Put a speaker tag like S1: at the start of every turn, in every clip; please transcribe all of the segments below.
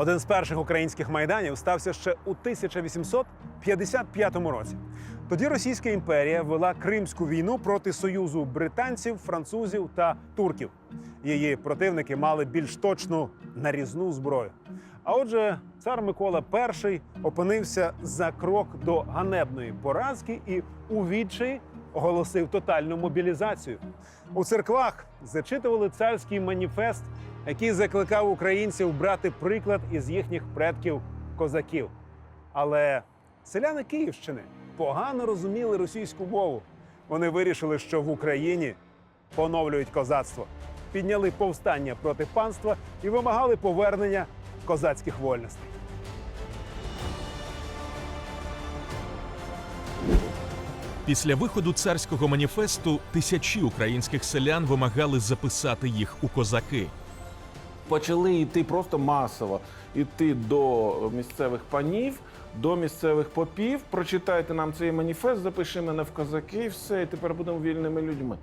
S1: Один з перших українських майданів стався ще у 1855 році. Тоді Російська імперія вела Кримську війну проти союзу британців, французів та турків. Її противники мали більш точну нарізну зброю. А отже, цар Микола І опинився за крок до ганебної поразки і у відчаї оголосив тотальну мобілізацію. У церквах зачитували царський маніфест, який закликав українців брати приклад із їхніх предків козаків. Але селяни Київщини погано розуміли російську мову. Вони вирішили, що в Україні поновлюють козацтво, підняли повстання проти панства і вимагали повернення козацьких вольностей.
S2: Після виходу царського маніфесту тисячі українських селян вимагали записати їх у козаки.
S3: Почали йти просто масово йти до місцевих панів, до місцевих попів. Прочитайте нам цей маніфест, запиши мене в козаки, і все, і тепер будемо вільними людьми.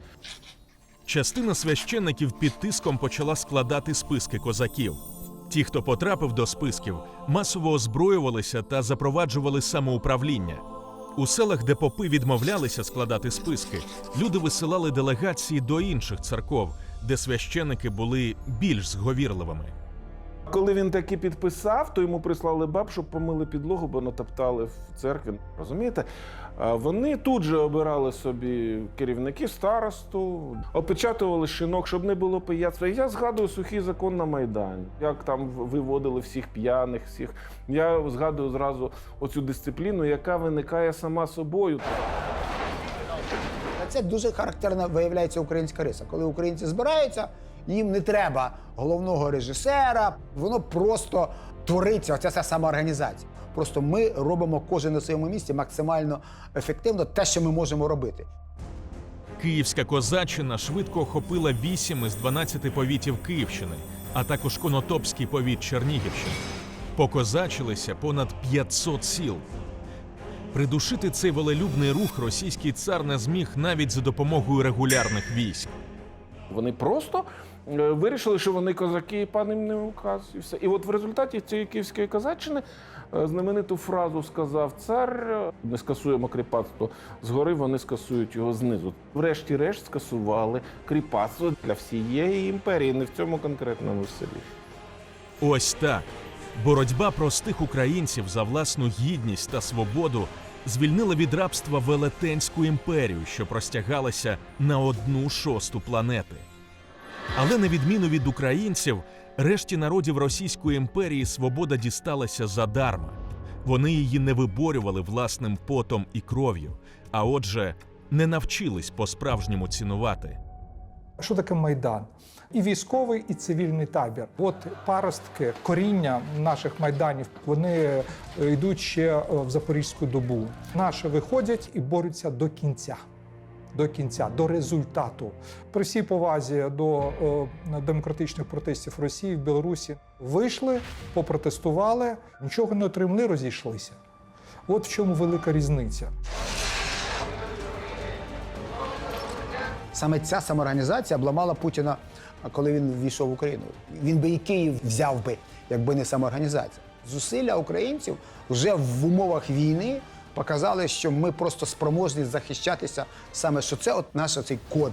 S2: Частина священників під тиском почала складати списки козаків. Ті, хто потрапив до списків, масово озброювалися та запроваджували самоуправління. У селах, де попи відмовлялися складати списки, люди висилали делегації до інших церков, де священники були більш зговірливими.
S3: Коли він таки підписав, то йому прислали баб, щоб помили підлогу, бо натоптали в церкві. Розумієте? Вони тут же обирали собі керівників старосту, опечатували шинок, щоб не було пияцтва. Я згадую сухий закон на Майдані, як там виводили всіх п'яних, всіх. Я згадую зразу оцю дисципліну, яка виникає сама собою.
S4: Це дуже характерно виявляється українська риса. Коли українці збираються, їм не треба головного режисера, воно просто твориться. Оця вся самоорганізація. Просто ми робимо кожен на своєму місці максимально ефективно те, що ми можемо робити.
S2: Київська козаччина швидко охопила 8 із 12 повітів Київщини, а також Конотопський повіт Чернігівщини. Покозачилися понад 500 сіл. Придушити цей волелюбний рух російський цар не зміг навіть за допомогою регулярних військ.
S3: Вони просто е, вирішили, що вони козаки, і пан їм не указ, і все. І от в результаті цієї київської козаччини е, знамениту фразу сказав цар: е, ми скасуємо кріпацтво згори, вони скасують його знизу. Врешті-решт скасували кріпацтво для всієї імперії, не в цьому конкретному селі.
S2: Ось так. Боротьба простих українців за власну гідність та свободу звільнила від рабства Велетенську імперію, що простягалася на одну шосту планети. Але на відміну від українців, решті народів Російської імперії свобода дісталася задарма. Вони її не виборювали власним потом і кров'ю, а отже, не навчились по-справжньому цінувати.
S5: Що таке майдан? І військовий, і цивільний табір. От паростки, коріння наших майданів, вони е, йдуть ще е, в запорізьку добу. Наші виходять і борються до кінця. До кінця, до результату. При всій повазі до е, демократичних протестів Росії в Білорусі вийшли, попротестували, нічого не отримали, розійшлися. От в чому велика різниця.
S4: Саме ця самоорганізація обламала Путіна, коли він ввійшов в Україну. Він би і Київ взяв би, якби не самоорганізація. Зусилля українців вже в умовах війни показали, що ми просто спроможні захищатися саме, що це от наш цей код